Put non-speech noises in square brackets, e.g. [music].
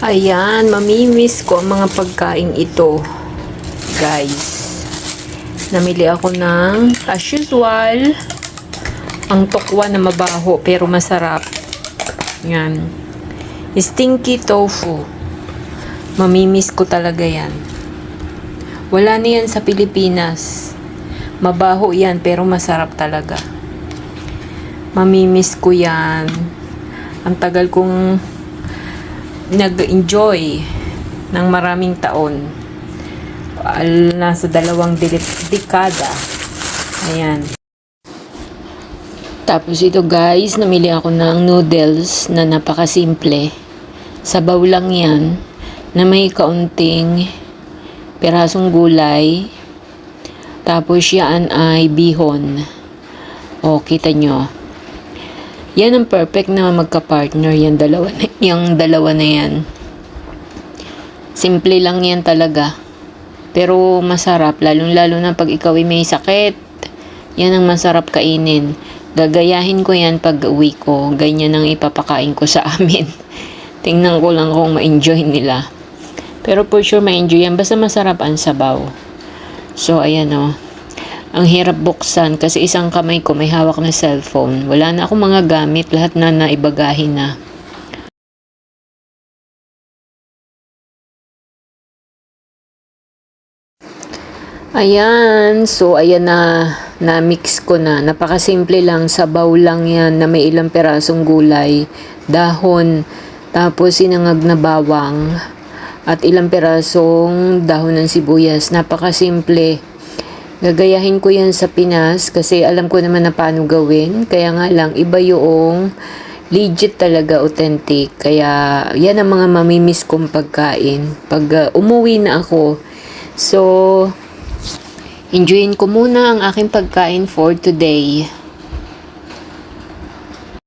Ayan, mamimiss ko ang mga pagkain ito. Guys. Namili ako ng, as usual, ang tokwa na mabaho pero masarap. Yan. Stinky tofu. Mamimiss ko talaga yan. Wala na yan sa Pilipinas. Mabaho yan pero masarap talaga. Mamimiss ko yan. Ang tagal kong nag-enjoy ng maraming taon. Nasa dalawang dekada. Ayan. Tapos ito guys, namili ako ng noodles na napakasimple. Sabaw lang yan na may kaunting pirasong gulay. Tapos yan ay bihon. O, kita nyo. Yan ang perfect na magka-partner. Yan dalawa na, yung dalawa na yan. Simple lang yan talaga. Pero masarap. Lalong-lalo na pag ikaw ay may sakit. Yan ang masarap kainin. Gagayahin ko yan pag uwi ko. Ganyan ang ipapakain ko sa [laughs] amin. Tingnan ko lang kung ma-enjoy nila. Pero for sure ma-enjoy yan. Basta masarap ang sabaw. So, ayan o. Ang hirap buksan kasi isang kamay ko may hawak na cellphone. Wala na akong mga gamit. Lahat na naibagahin na. Ayan, so ayan na, na-mix ko na. Napakasimple lang, sabaw lang yan na may ilang perasong gulay, dahon, tapos sinangag na bawang, at ilang perasong dahon ng sibuyas. Napakasimple. Gagayahin ko yan sa Pinas kasi alam ko naman na paano gawin. Kaya nga lang, iba yung legit talaga authentic. Kaya yan ang mga mamimiss kong pagkain. Pag uh, umuwi na ako. So, enjoyin ko muna ang aking pagkain for today.